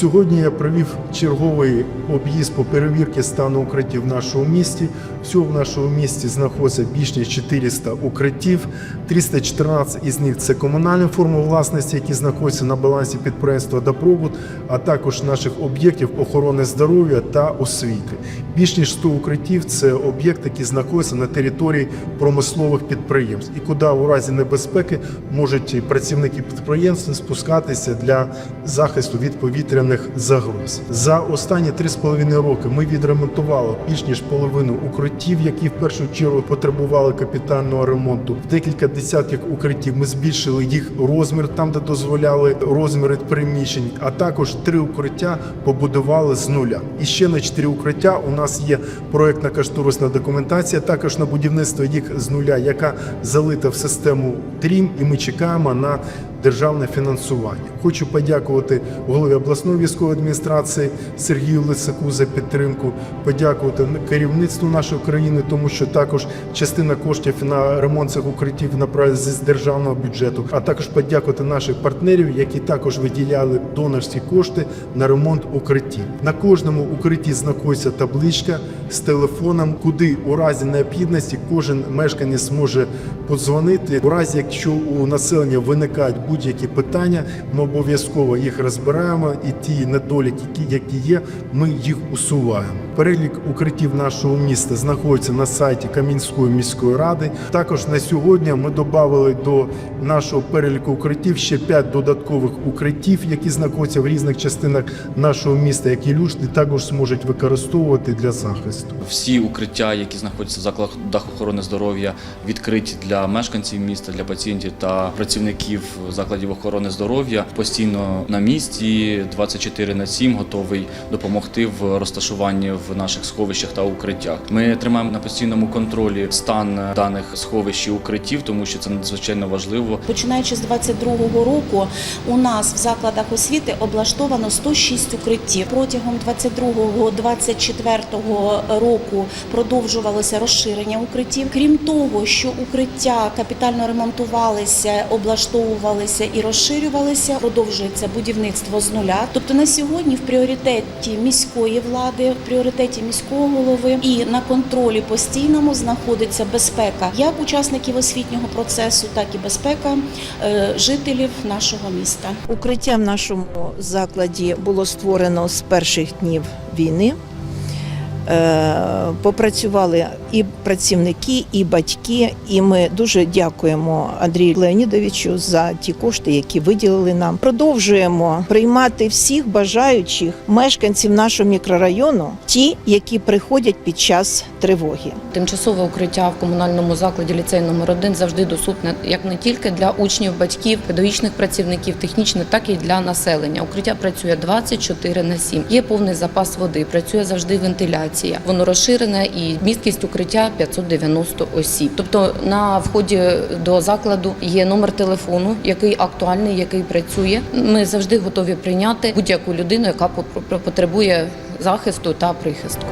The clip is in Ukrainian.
Сьогодні я провів черговий об'їзд по перевірці стану укриттів в нашому місті. Всього в нашому місті знаходиться більш ніж 400 укриттів. 314 із них це комунальні форми власності, які знаходяться на балансі підприємства «Добробут», а також наших об'єктів охорони здоров'я та освіти. Більш ніж 100 укриттів це об'єкти, які знаходяться на території промислових підприємств, і куди у разі небезпеки можуть працівники підприємств спускатися для захисту від повітряних загроз. За останні 3,5 роки ми відремонтували більш ніж половину укриттів, які в першу чергу потребували капітального ремонту. В декілька десятків укриттів ми збільшили їх розмір там, де дозволяли розміри приміщень, а також три укриття побудували з нуля. І ще на чотири укриття у нас є проектна кошторисна документація, також на будівництво їх з нуля, яка залита в систему ДРІМ, і ми чекаємо на державне фінансування. Хочу подякувати голові обласної військової адміністрації Сергію Лисаку за підтримку, подякувати керівництву нашої країни, тому що також частина коштів на ремонт цих укриттів направляється з державного бюджету, а також подякувати наших партнерів, які також виділяли донорські кошти на ремонт укриттів. На кожному укритті знаходиться табличка з телефоном, куди у разі необхідності кожен мешканець може подзвонити. У разі, якщо у населення виникають будь-які питання, ми обов'язково їх розбираємо, і ті недоліки, які- є, ми їх усуваємо. Перелік укриттів нашого міста знаходиться на сайті Кам'янської міської ради. Також на сьогодні ми додали до нашого переліку укриттів ще 5 додаткових укриттів, які знаходяться в різних частинах нашого міста, які люди також зможуть використовувати для захисту. Всі укриття, які знаходяться в закладах охорони здоров'я, відкриті для мешканців міста, для пацієнтів та працівників закладів охорони здоров'я. Постійно на місці 24 на 7 готовий допомогти в розташуванні в наших сховищах та укриттях. Ми тримаємо на постійному контролі стан даних сховищ і укриттів, тому що це надзвичайно важливо. Починаючи з 22-го року, у нас в закладах освіти облаштовано 106 укриттів. Протягом 22-24 року продовжувалося розширення укриттів. Крім того, що укриття капітально ремонтувалися, облаштовувалися і розширювалися, продовжується будівництво з нуля. Тобто на сьогодні в пріоритеті міської влади, в міського голови і на контролі постійному знаходиться безпека як учасників освітнього процесу, так і безпека е, жителів нашого міста. Укриття в нашому закладі було створено з перших днів війни. Е, Попрацювали і працівники, і батьки, і ми дуже дякуємо Андрію Леонідовичу за ті кошти, які виділили нам. Продовжуємо приймати всіх бажаючих мешканців нашого мікрорайону, ті, які приходять під час тривоги. Тимчасове укриття в комунальному закладі ліцей номер 1 завжди доступне як не тільки для учнів, батьків, педагогічних працівників, технічних, так і для населення. Укриття працює 24 на 7. Є повний запас води, працює завжди вентиляція. Воно розширене і місткість укриття 590 осіб. Тобто на вході до закладу є номер телефону, який актуальний, який працює. Ми завжди готові прийняти будь-яку людину, яка потребує захисту та прихистку.